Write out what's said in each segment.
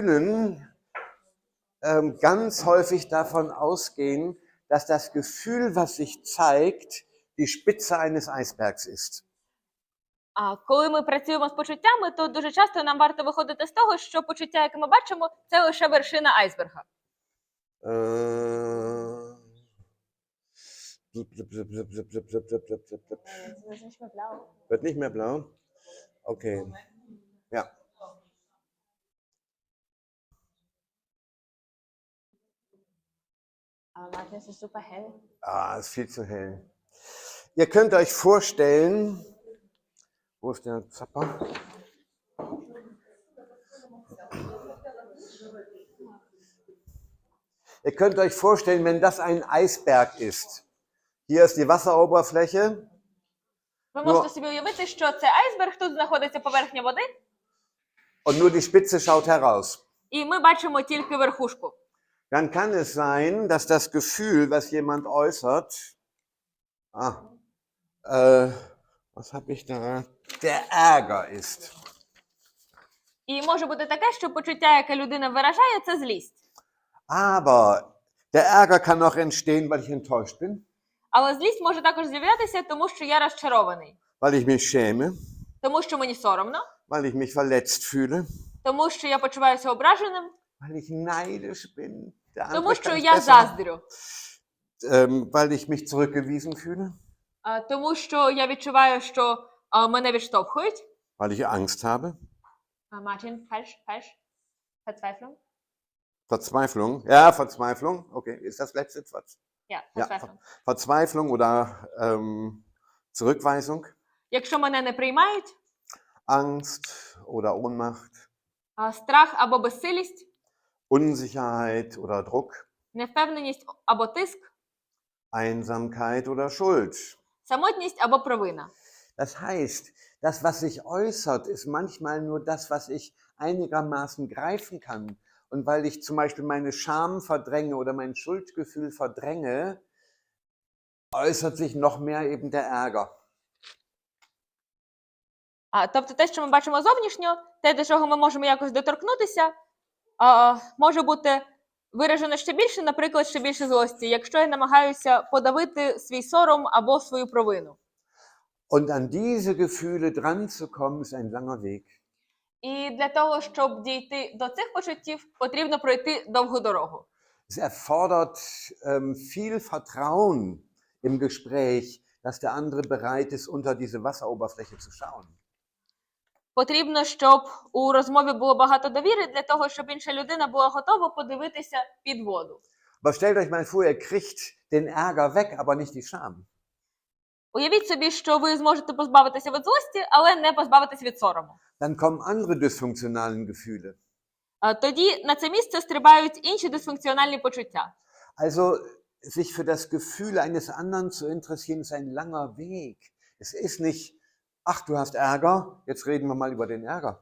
Gefühlen ähm, ganz häufig davon ausgehen, dass das Gefühl, was sich zeigt, die Spitze eines Eisbergs ist. А коли ми працюємо з почуттями, то дуже часто нам варто виходити з того, що почуття, яке ми бачимо, це лише вершина айсберга. Äh, blub, blub, blub, blub, blub, blub, blub, blub, blub, blub, blub. Wird nicht mehr blau? Okay. Ja. Aber Martin, es ist super hell. Ah, ist viel zu hell. Ihr könnt euch vorstellen, wo ist der Zapper? Ihr könnt euch vorstellen, wenn das ein Eisberg ist. Hier ist die Wasseroberfläche Ви Ну, можете собі уявити, що це айсберг, тут знаходиться поверхня води, und nur die Spitze schaut heraus. і ми бачимо тільки верхушку. Dann kann es sein, dass das Gefühl, was jemand äußert, ah, äh, was habe ich da? Der Ärger ist. І може бути таке, що почуття, яке людина виражає, це злість. Aber der Ärger kann auch entstehen, weil ich enttäuscht bin, Але злість може також з'являтися, тому що я розчарований, weil ich mich schäme, тому що мені соромно, weil ich mich verletzt fühle, тому що я почуваюся ображеним, weil ich neidisch bin. Der andere тому що kann's я besser. заздрю, ähm, weil ich mich zurückgewiesen fühle, а, тому що я відчуваю, що а, мене відштовхують. weil ich Angst habe, А, Martin, falsch, falsch. Verzweiflung? Verzweiflung. Ja, Verzweiflung. Okay, ist das letzte? Ver- Ja, Ja, Verzweiflung. Verzweiflung oder ähm, Zurückweisung, Якщо мене не приймають, Angst oder Ohnmacht, а, страх або безсилість, Unsicherheit oder Druck, невпевненість або тиск, Einsamkeit oder Schuld. самотність або провина. Das heißt, das, was sich äußert, ist manchmal nur das, was ich einigermaßen greifen kann. Und weil ich zum Beispiel meine Scham verdränge oder mein Schuldgefühl verdränge, äußert sich noch mehr eben der Ärger. А, тобто те, що ми бачимо зовнішньо, те, до чого ми можемо якось доторкнутися, а, може бути виражено ще більше, наприклад, ще більше злості, якщо я намагаюся подавити свій сором або свою провину. Und an diese Gefühle dran zu kommen, ist ein langer Weg. І для того, щоб dійти до цих почуттів, потрібно пройти довгу дорогу. Es erfordert ähm, viel Vertrauen im Gespräch, dass der andere bereit ist, unter diese Wasseroberfläche zu schauen. Потрібно, щоб у розмові було багато довіри для того, щоб інша людина була готова подивитися під воду. Aber stellt euch mal vor, ihr kriegt den Ärger weg, aber nicht die Scham. Уявіть собі, що ви зможете позбавитися від злості, але не позбавитися від сорому. Dann kommen andere dysfunktionalen Gefühle. А Тоді на це місце стрибають інші дисфункціональні почуття. Also sich für das Gefühl eines anderen zu interessieren, ist ein langer Weg. Es ist nicht, ach, du hast Ärger, jetzt reden wir mal über den Ärger.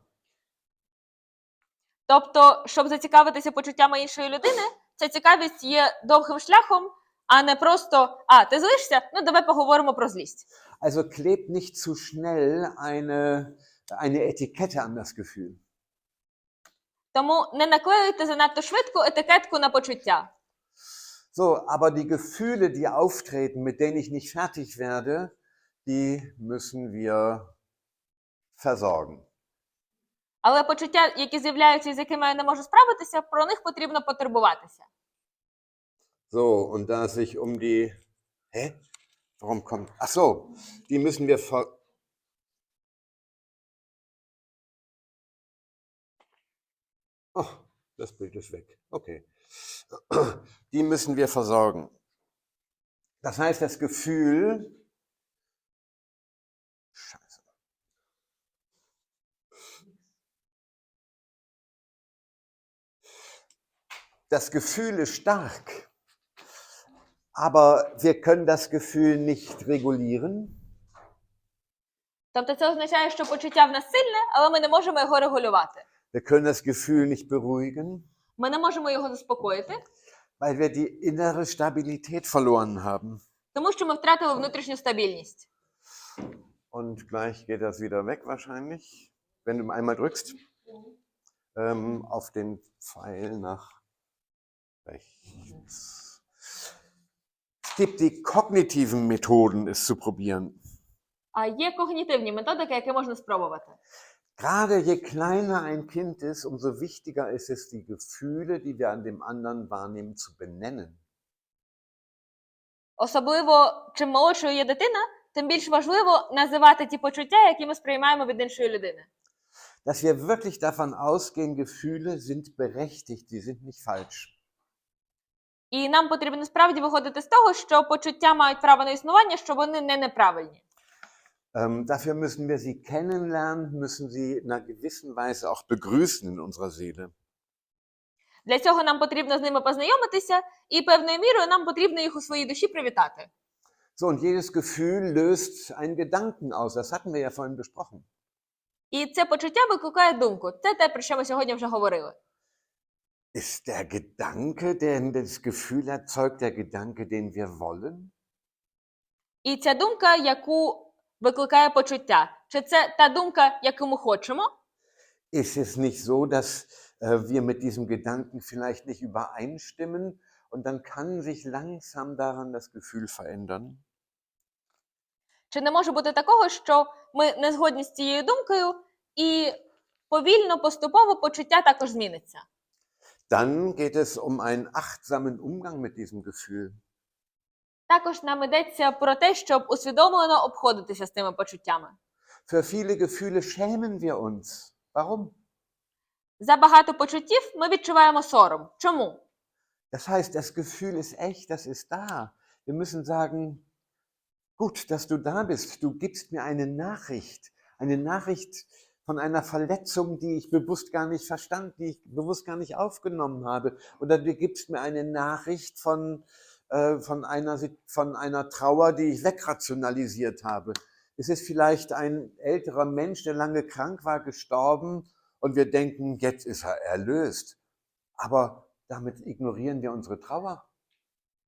Тобто, щоб зацікавитися почуттями іншої людини, ця цікавість є довгим шляхом, а не просто а, ти злишся? Ну давай поговоримо про злість. Also klebt nicht zu schnell eine, eine Etikette an das Gefühl. Тому не наклеюйте занадто швидко етикетку на почуття. So, aber die Gefühle, die auftreten, mit denen ich nicht fertig werde, die müssen wir versorgen. Але почуття, які з'являються і з якими я не можу справитися, про них потрібно потурбуватися. So, und da es sich um die. Hä? Warum kommt. Ach so, die müssen wir ver. Oh, das Bild ist weg. Okay. Die müssen wir versorgen. Das heißt, das Gefühl. Das Gefühl ist stark. Aber wir können das Gefühl nicht regulieren. Тобто це означає, що почуття в нас сильне, але ми не можемо його регулювати. Wir können das Gefühl nicht beruhigen, Ми не можемо його заспокоїти, weil wir die innere Stabilität verloren haben. тому що ми втратили внутрішню стабільність. Und gleich geht das wieder weg wahrscheinlich, wenn du einmal drückst. ähm, auf den Pfeil nach rechts. Es gibt die kognitiven Methoden, es zu probieren. А є когнітивні методики, які можна спробувати. Gerade je kleiner ein Kind ist, umso wichtiger ist es, die Gefühle, die wir an dem anderen wahrnehmen, zu benennen. Особливо, чим молодшою є дитина, тим більш важливо називати ті почуття, які ми сприймаємо від іншої людини. Dass wir wirklich davon ausgehen, Gefühle sind berechtigt, die sind nicht falsch. І нам потрібно справді виходити з того, що почуття мають право на існування, що вони не неправильні. Ähm, dafür müssen wir sie kennenlernen, müssen sie in einer gewissen Weise auch begrüßen in unserer Seele. Для цього нам потрібно з ними познайомитися, і певною мірою нам потрібно їх у своїй душі привітати. So, und jedes Gefühl löst einen Gedanken aus. Das hatten wir ja vorhin besprochen. І це почуття викликає думку. Це те, про що ми сьогодні вже говорили. Ist der Gedanke, der das Gefühl erzeugt, der Gedanke, den wir wollen? І ця думка, яку викликає почуття, чи це та думка, яку ми хочемо? Ist es nicht so, dass äh, wir mit diesem Gedanken vielleicht nicht übereinstimmen und dann kann sich langsam daran das Gefühl verändern? Чи не може бути такого, що ми не згодні з цією думкою, і повільно, поступово почуття також зміниться? Dann geht es um einen achtsamen Umgang mit diesem Gefühl. Також нам йдеться про те, щоб усвідомлено обходитися з тими почуттями. Für viele Gefühle schämen wir uns. Warum? За багато почуттів ми відчуваємо сором. Чому? Das heißt, das Gefühl ist echt, das ist da. Wir müssen sagen, gut, dass du da bist. Du gibst mir eine Nachricht. Eine Nachricht von einer Verletzung, die ich bewusst gar nicht verstand, die ich bewusst gar nicht aufgenommen habe. Oder du gibst mir eine Nachricht von, äh, von, einer, von einer Trauer, die ich wegrationalisiert habe. Es ist vielleicht ein älterer Mensch, der lange krank war, gestorben und wir denken, jetzt ist er erlöst. Aber damit ignorieren wir unsere Trauer.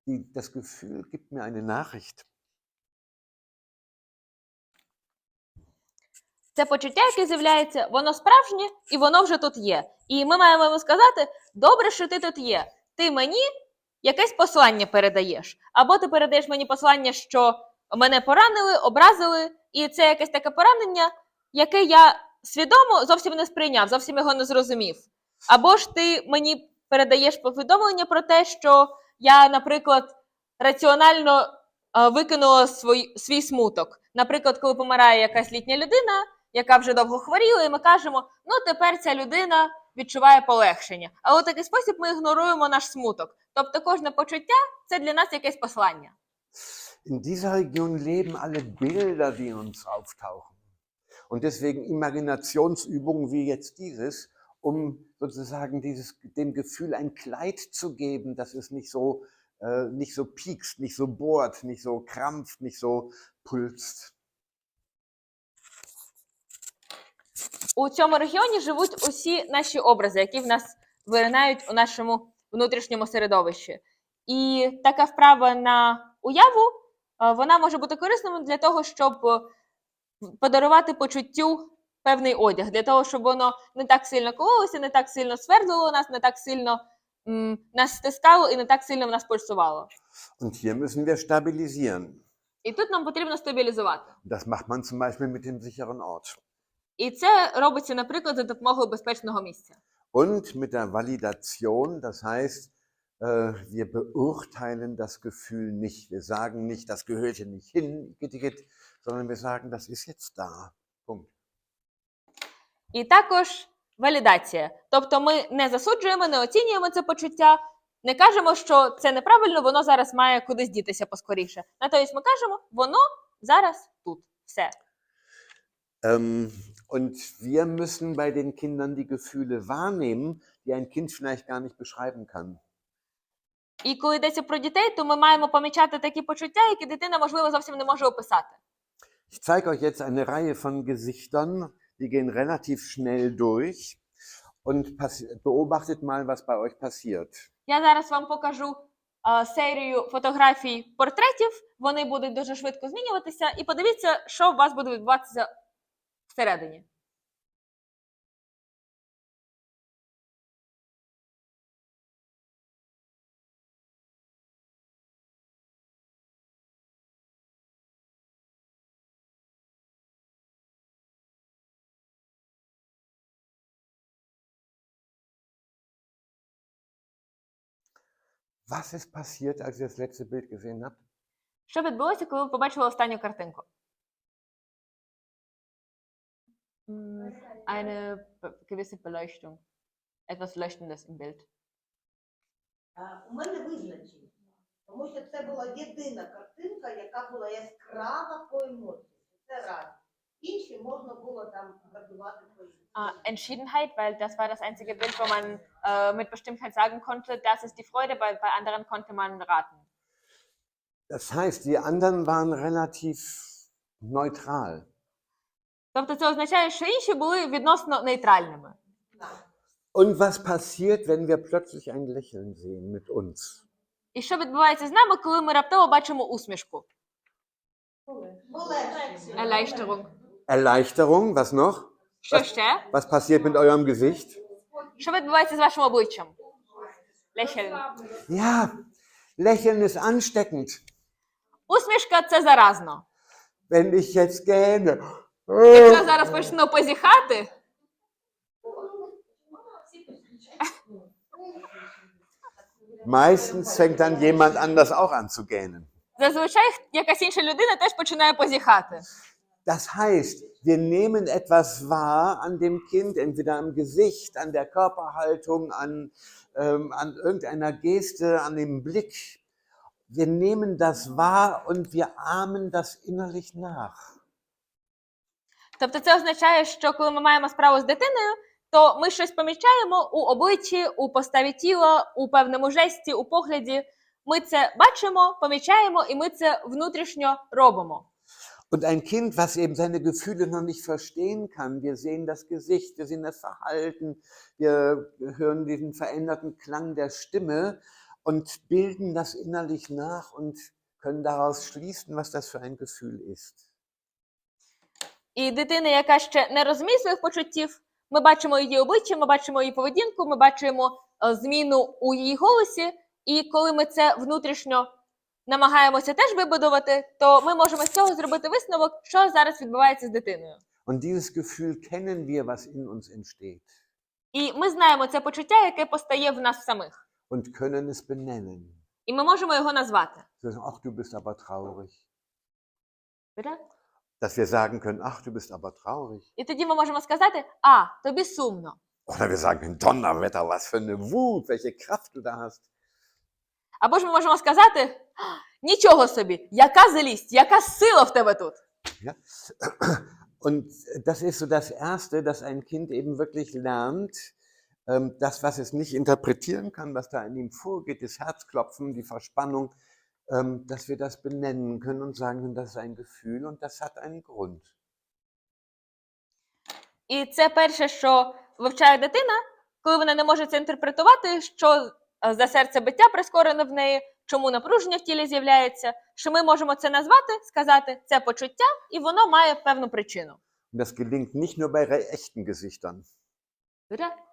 Die, das Gefühl gibt mir eine Nachricht. Це почуття, яке з'являється, воно справжнє і воно вже тут є. І ми маємо йому сказати: добре, що ти тут є. Ти мені якесь послання передаєш. Або ти передаєш мені послання, що мене поранили, образили, і це якесь таке поранення, яке я свідомо зовсім не сприйняв, зовсім його не зрозумів. Або ж ти мені передаєш повідомлення про те, що я, наприклад, раціонально е, викинула свій, свій смуток. Наприклад, коли помирає якась літня людина, яка вже довго хворіла, і ми кажемо, ну тепер ця людина відчуває полегшення. Але у такий спосіб ми ігноруємо наш смуток. Тобто кожне почуття це для нас якесь послання. In dieser Region leben alle Bilder, die in uns auftauchen. Und deswegen Imaginationsübungen wie jetzt dieses, um sozusagen dieses, dem Gefühl ein Kleid zu geben, dass es nicht so, äh, nicht so piekst, nicht so bohrt, nicht so krampft, nicht so pulst. У цьому регіоні живуть усі наші образи, які в нас виринають у нашому внутрішньому середовищі. І така вправа на уяву е, вона може бути корисною для того, щоб е, подарувати почуттю певний одяг, для того, щоб воно не так сильно кололося, не так сильно свердлило нас, не так сильно м, нас стискало і не так сильно в нас пульсувало. Und hier müssen wir stabilisieren. І тут нам потрібно стабілізувати. Das macht man zum Beispiel mit dem sicheren Ort. І це робиться, наприклад, за допомогою безпечного місця. Und mit der Validation, das heißt, äh, wir beurteilen das Gefühl nicht. Wir sagen nicht, das gehört hier nicht hin, sondern wir sagen, das ist jetzt da. Punkt. І також валідація. Тобто ми не засуджуємо, не оцінюємо це почуття, не кажемо, що це неправильно, воно зараз має кудись дітися поскоріше. Натомість ми кажемо, воно зараз тут. Все. Ähm, und wir müssen bei den Kindern die Gefühle wahrnehmen, die ein Kind vielleicht gar nicht beschreiben kann. І коли йдеться про дітей, то ми маємо помічати такі почуття, які дитина, можливо, зовсім не може описати. Ich zeige euch jetzt eine Reihe von Gesichtern, die gehen relativ schnell durch und pass- beobachtet mal, was bei euch passiert. Я зараз вам покажу е, серію фотографій портретів. Вони будуть дуже швидко змінюватися. І подивіться, що у вас буде відбуватися всередині. Was ist passiert, als ihr das letzte Bild gesehen habt? Що відбулося, коли ви побачили останню картинку? Eine be- gewisse Beleuchtung. Etwas Leuchtendes im Bild. А, У мене визначення, тому що це була єдина картинка, яка була яскрава по емоціям. Це раз. Інші можна було там градувати по Ah, Entschiedenheit, weil das war das einzige Bild, wo man äh, mit Bestimmtheit sagen konnte, das ist die Freude, bei, bei anderen konnte man raten. Das heißt, die anderen waren relativ neutral. Тобто це означає, що інші були відносно нейтральними. Und was passiert, wenn wir plötzlich ein Lächeln sehen mit uns? І що відбувається з нами, коли ми раптово бачимо усмішку? Полегшення. Erleichterung. Erleichterung, was noch? Що ще? Was passiert mit eurem Gesicht? Що відбувається з вашим обличчям? Lächeln. Ja, Lächeln ist ansteckend. Усмішка це заразно. Wenn ich jetzt gähne, Якщо я зараз почну позіхати, meistens fängt dann jemand anders auch an zu gähnen. зазвичай якась інша людина теж починає позіхати. Das heißt, wir nehmen etwas wahr an dem Kind, entweder am Gesicht, an der Körperhaltung, an, ähm, an irgendeiner Geste, an dem Blick. Wir nehmen das wahr und wir ahmen das innerlich nach. Тобто це означає, що коли ми маємо справу з дитиною, то ми щось помічаємо у обличчі, у поставі тіла, у певному жесті, у погляді. Ми це бачимо, помічаємо, і ми це внутрішньо робимо. Und ein Kind, was eben seine Gefühle noch nicht verstehen kann, wir sehen das Gesicht, wir sehen das Verhalten, wir hören diesen veränderten Klang der Stimme und bilden das innerlich nach und können daraus schließen, was das für ein Gefühl ist. І дитина, яка ще не розуміє своїх почуттів, ми бачимо її обличчя, ми бачимо її поведінку, ми бачимо е, зміну у її голосі. І коли ми це внутрішньо намагаємося теж вибудувати, то ми можемо з цього зробити висновок, що зараз відбувається з дитиною. Und dieses Gefühl kennen wir, was in uns entsteht І ми знаємо це почуття, яке постає в нас самих, und können es benennen. і ми можемо його назвати. Ach, du bist aber traurig. Bitte? Dass wir sagen können, ach, du bist aber traurig. І тоді ми можемо сказати: А, тобі сумно. Oder wir sagen können, Donnerwetter, was für eine Wut, welche Kraft du da hast. Або ж ми можемо сказати: «А, нічого собі, яка злість, яка сила в тебе тут. Ja? Und das ist so das Erste, dass ein Kind eben wirklich lernt, ähm, das, was es nicht interpretieren kann, was da in ihm vorgeht, das Herzklopfen, die Verspannung, ähm, dass wir das benennen können und sagen können, das ist ein Gefühl und das hat einen Grund. І це перше, що вивчає дитина, коли вона не може це інтерпретувати, що е, за серцебиття прискорене в неї, чому напруження в тілі з'являється, що ми можемо це назвати, сказати це почуття, і воно має певну причину. Das gelingt nicht nur bei echten Gesichtern.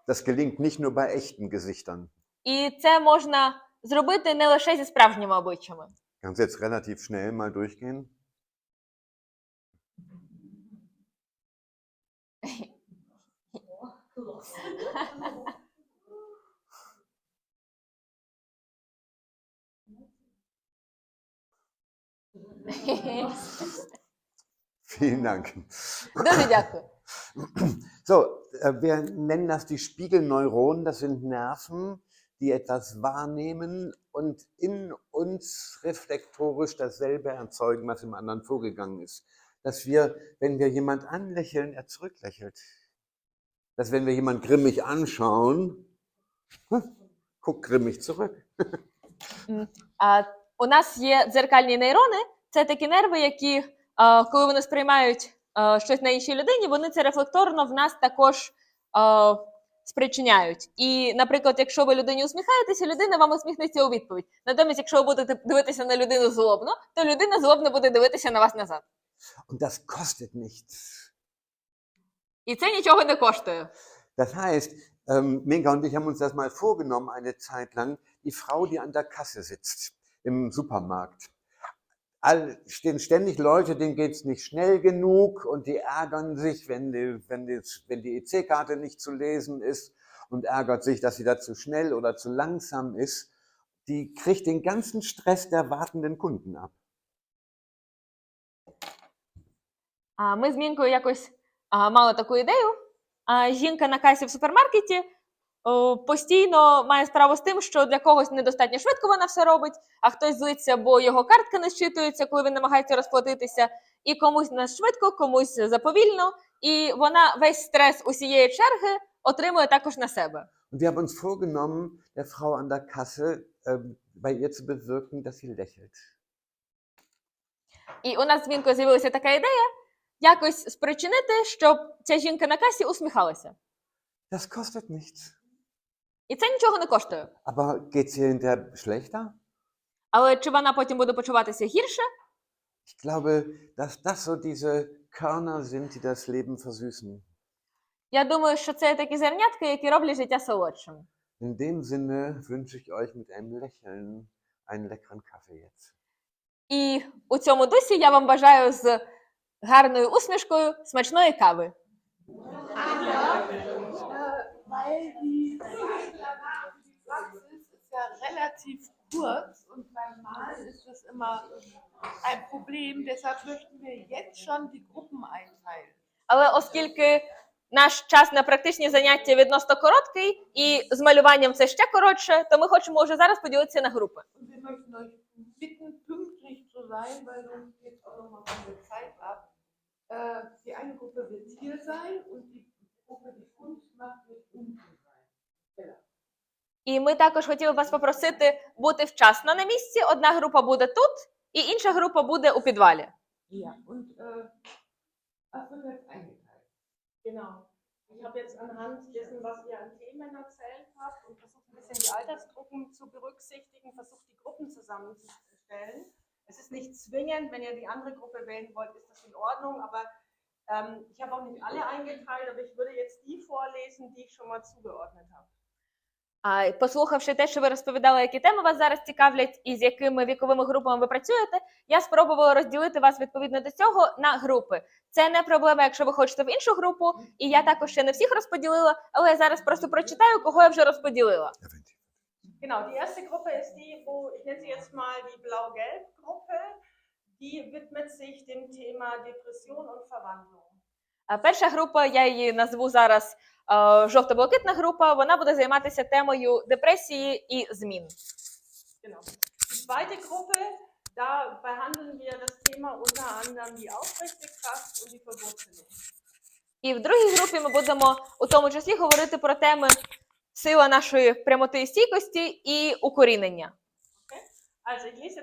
Das gelingt nicht nur bei echten Gesichtern. І це можна зробити не лише зі справжніми обличчями. Kannst du jetzt relativ schnell mal durchgehen? Vielen Dank. Дуже дякую. So, äh, wir nennen das die Spiegelneuronen. Das sind Nerven, die etwas wahrnehmen und in uns reflektorisch dasselbe erzeugen, was im anderen vorgegangen ist. Dass wir, wenn wir jemand anlächeln, er zurücklächelt. Dass wenn wir jemand grimmig anschauen, hm, guckt grimmig zurück. А, у нас є дзеркальні нейрони, це такі нерви, які, а, коли вони сприймають а, щось на іншій людині, вони це рефлекторно в нас також а, спричиняють. І, наприклад, якщо ви людині усміхаєтеся, людина вам усміхнеться у відповідь. Натомість, якщо ви будете дивитися на людину злобно, то людина злобно буде дивитися на вас назад. Und das kostet nichts. І це нічого не коштує. Das heißt, ähm, Minka und ich haben uns das mal vorgenommen, eine Zeit lang, die Frau, die an der Kasse sitzt im Supermarkt. All, stehen ständig Leute, denen geht's nicht schnell genug und die ärgern sich, wenn die, wenn die, wenn die EC-Karte nicht zu lesen ist und ärgert sich, dass sie da zu schnell oder zu langsam ist. die kriegt den ganzen Stress der wartenden Kunden ab. А ми з Мінкою якось а, мали таку ідею. А, жінка на касі в супермаркеті о, постійно має справу з тим, що для когось недостатньо швидко вона все робить, а хтось злиться, бо його картка не зчитується, коли він намагається розплатитися, і комусь не швидко, комусь заповільно. І вона весь стрес усієї черги отримує також на себе. Und wir haben uns vorgenommen, der Frau an der Kasse ähm, bei ihr zu bewirken, dass sie lächelt. І у нас з з'явилася така ідея якось спричинити, щоб ця жінка на касі усміхалася. Das kostet nichts. І це нічого не коштує. Aber geht es ihr hinterher schlechter? Але чи вона потім буде почуватися гірше? Ich glaube, dass das so diese Körner sind, die das Leben versüßen. Я думаю, що це такі зернятки, які роблять життя солодшим. In dem Sinne wünsche ich euch mit einem Lächeln einen leckeren Kaffee jetzt. І у цьому дусі я вам бажаю з гарною усмішкою смачної кави. Weil die Praxis ist ja relativ kurz und beim Malen ist das immer ein Problem. Deshalb möchten wir jetzt schon die Gruppen einteilen. Але оскільки наш час на практичні заняття відносно короткий, і з малюванням це ще коротше, то ми хочемо вже зараз поділитися на групи. Und wir möchten euch bitten, pünktlich zu sein, weil sonst geht auch nochmal unsere Zeit ab. Äh, die eine Gruppe wird hier sein und die І ми також хотіли вас попросити бути вчасно на місці. Одна група буде тут, і інша група буде у підвалі. Ja, und äh, was wird jetzt eingeteilt? Genau. Ich habe jetzt anhand dessen, was ihr an Themen erzählt habt und versucht ein bisschen die Altersgruppen zu berücksichtigen, versucht die Gruppen zusammenzustellen. Es ist nicht zwingend, wenn ihr die andere Gruppe wählen wollt, ist das in Ordnung, aber ähm, ich habe auch nicht alle eingeteilt, aber ich würde jetzt die vorlesen, die ich schon mal zugeordnet habe. А послухавши те, що ви розповідали, які теми вас зараз цікавлять, і з якими віковими групами ви працюєте, я спробувала розділити вас відповідно до цього на групи. Це не проблема, якщо ви хочете в іншу групу, і я також ще не всіх розподілила, але я зараз просто прочитаю, кого я вже розподілила. Genau, die erste Gruppe ist die, wo ich nenne sie jetzt mal die Blau-Gelb-Gruppe. Die widmet sich dem Thema Depression und Verwandlung. А Перша група, я її назву зараз е, жовто-блакитна група. Вона буде займатися темою депресії і змін. Genau. Die zweite Gruppe, da behandeln wir das Thema unter anderem die Aufrichtigkeit und die Verwurzelung. І в другій групі ми будемо у тому числі говорити про теми сила нашої прямоти і стійкості і укорінення. Also ich lese jetzt